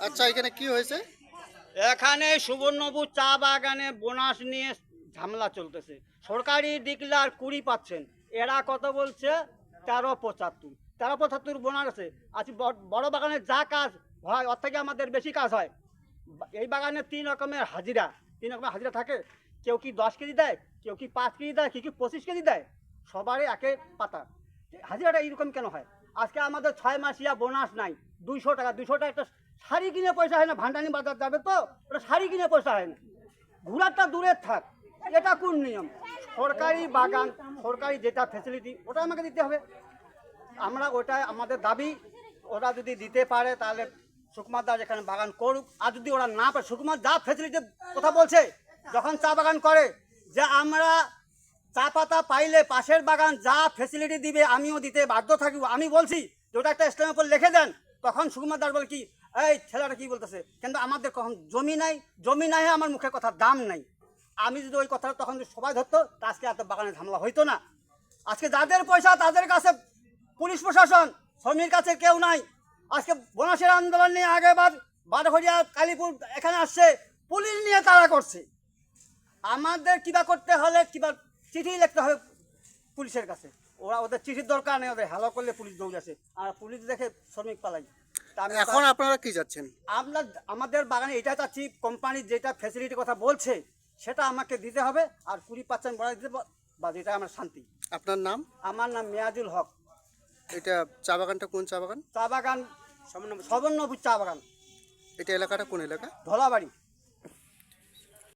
আচ্ছা এখানে কি হয়েছে? এখানে সুবর্ণপুর চা বাগানে বোনাস নিয়ে ঝামেলা চলতেছে। সরকারি ডিক্লার কুড়ি পাচ্ছেন। এরা কত বলছে? তেরো পঁচাত্তর। তেরো পঁচাত্তর বোনাস আছে। আজ বড়- বাগানে যা কাজ হয়, ওর থেকে আমাদের বেশি কাজ হয়। এই বাগানে তিন রকমের হাজিরা, তিন রকমের হাজিরা থাকে। কেউ কি দশ কেজি দেয়, কেউ কি পাঁচ কেজি দেয়, কেউ কি পঁচিশ কেজি দেয়। সবারই একে পাতা। হাজিরাটা এইরকম কেন হয়? আজকে আমাদের ছয় মাসিয়া বোনাস নাই। দুইশো টাকা দুইশো টাকা একটা শাড়ি কিনে পয়সা হয় না ভান্ডানি বাজার যাবে তো, ওটা শাড়ি কিনে পয়সা হয় না। ঘোরাটা দূরে থাক, এটা কোন নিয়ম? সরকারি বাগান, সরকারি যেটা ফেসিলিটি ওটা আমাকে দিতে হবে। আমরা ওটা আমাদের দাবি, ওরা যদি দিতে পারে তাহলে সুকুমার দা যেখানে বাগান করুক। আর যদি ওরা না পারে, সুকুমার যা ফেসিলিটির কথা বলছে, যখন চা বাগান করে, যে আমরা চা পাতা পাইলে পাশের বাগান যা ফেসিলিটি দিবে আমিও দিতে বাধ্য থাকব। আমি বলছি, যে ওটা একটা স্ট্যাম্পের উপর লিখে দেন, তখন সুকুমার দাস বলে, কি? এই ছেলেটা কি বলতেছে? কিন্তু আমাদের কখন জমি নাই জমি নাই আমার মুখে কথা, দাম নাই। আমি যদি ওই কথাটা তখন সবাই ধরতো আজকে এত বাগানে ঝামেলা হইতো না। আজকে যাদের পয়সা, তাদের কাছে পুলিশ প্রশাসন শ্রমিক কাছে কেউ নাই। আজকে বনাসের আন্দোলন নিয়ে আগেবার বারঘরিয়া কালীপুর এখানে আসছে, পুলিশ নিয়ে তারা করছে। আমাদের কিবা করতে হলে কিবা চিঠি লিখতে হবে পুলিশের কাছে। ওরা ওদের চিঠির দরকার নেই ওদের হ্যালো করলে পুলিশ দৌড়ে আসে। আর পুলিশ দেখে শ্রমিক পালাই। তা আমি এখন আপনারা কি যাচ্ছেন আমরা আমাদের বাগানে এটা চাচ্ছি কোম্পানি যেটা ফ্যাসিলিটির কথা বলছে সেটা আমাকে দিতে হবে আর কুড়ি পার্সেন্ট বড় দিতে বা- বা যেটা আমার শান্তি। আপনার নাম? আমার নাম মেয়াজুল হক। এটা চা বাগানটা কোন চা বাগান? চা বাগান সবর্ণপুর চা বাগান। এটা এলাকাটা কোন এলাকা? ধলাবাড়ি।